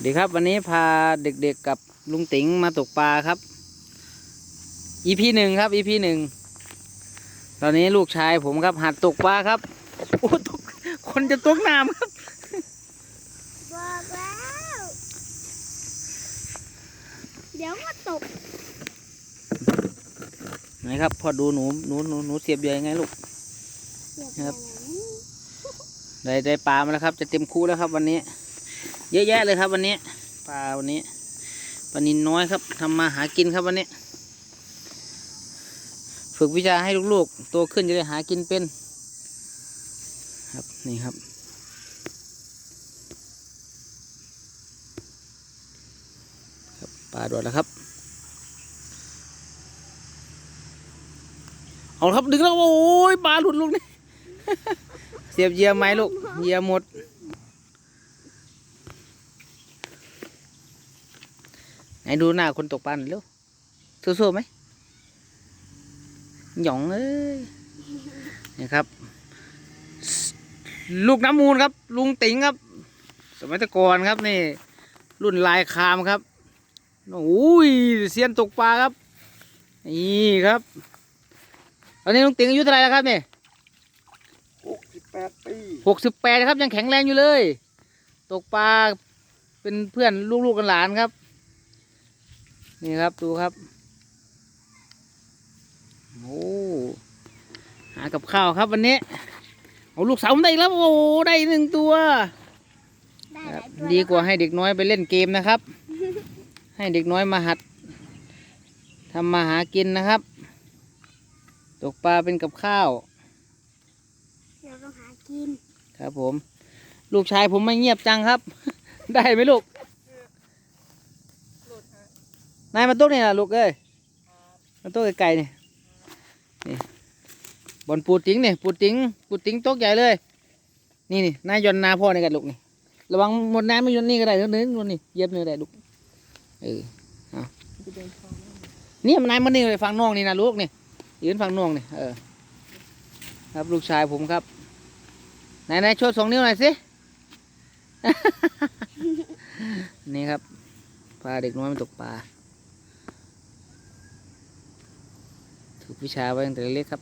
ดีครับวันนี้พาเด็กๆกับลุงติ๋งมาตกปลาครับ EP หนึ่งครับ EP หนึ่งตอนนี้ลูกชายผมครับหัดตกปลาครับโอ้ตกคนจะตกน้ำครับบอกแล้วเดี๋ยวก็ตกไหนครับพอดูหนูหนูหนูหนูเสียบเหยื่อยังไงลูกครับได้ได้ปลามาแล้วครับ จะเต็มคูแล้วครับวันนี้ เยอะแยะเลยครับวันนี้ปลาวันนี้ปลานินน้อยครับทำมาหากินครับวันนี้ ฝึกวิชาให้ลูกๆโตขึ้นจะได้หากินเป็น ครับนี่ครับปลาโดดแล้วครับ เอาครับดึงแล้วโอ้ยปลาหลุดลูกนี่ เสียบเหยื่อไหมลูกเหยื่อหมด ไหนดูหน้าคนตกปลาหน่อยเร็วสู้ๆไหมหยองเอ้ยนี่ครับ ลูกน้ำมูลครับ ลุงติ๋งครับ สมัยแตะกอนครับนี่ รุ่นลายคามครับโอ้ยเซียนตกปลาครับ นี่ครับ ตอนนี้ลุงติ๋งอายุเท่าไหร่แล้วครับเนี่ยหกสิบแปดปีหกสิบแปดครับยังแข็งแรงอยู่เลย ตกปลาเป็นเพื่อนลูกๆกันหลานครับ นี่ครับดูครับโอ้หากับข้าวครับวันนี้เอาลูกสาวผมได้อีกแล้วโอ้โหได้อีกหนึ่งตัว ได้คหรัลาบยตัวดีกว่าให้เด็กน้อยไปเล่นเกมนะครับ ให้เด็กน้อยมาหัดทำมาหากินนะครับ ตกปลาเป็นกับข้าว เราต้องหากิน ครับผม ลูกชายผมไม่เงียบจังครับ ได้ไหมลูก นายมาตุ๊กนี่นะลูกเอ้ยมาตุ๊กไก่ๆนี่นี่บอลปูติ๋งนี่ปูติ๋งปูติ๋งโต๊ะใหญ่เลย นี่นี่นายยนนาพ่อในกันลูกนี่ระวังหมดน้ำไม่ยนนี่ก็ได้เนื้อเนื้อนี่เย็บเนื้อได้ลูกเออเอานี่มันนายมันนี่เลยฟังน้องนี่นะลูกนี่ยืนฟังน้องนี่เออครับลูกชายผมครับไหนไหนโชว์สองนิ้วหน่อยสิ นี่ครับ พาเด็กน้อยมาตกปลาูกวิชาไว้ตั้งแต่เล็กครับ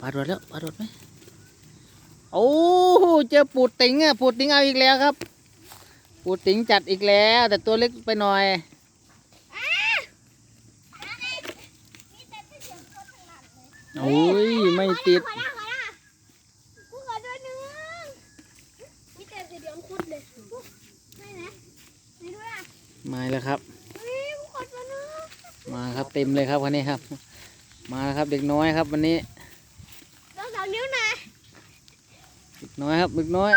ปลาโดดแล้วปลาโดดไหมโอ้โหเจอปูดติ๋งอะปูดติ๋งเอาอีกแล้วครับ ปูดติ๋งจัดอีกแล้ว แต่ตัวเล็กไปหน่อยโอ้ยไม่ติดมาแล้วครับ มาครับเต็มเลยครับวันนี้ครับ มาแล้วครับเด็กน้อยครับวันนี้ลองสองนิ้วหน่อยเด็กน้อยครับเด็กน้อย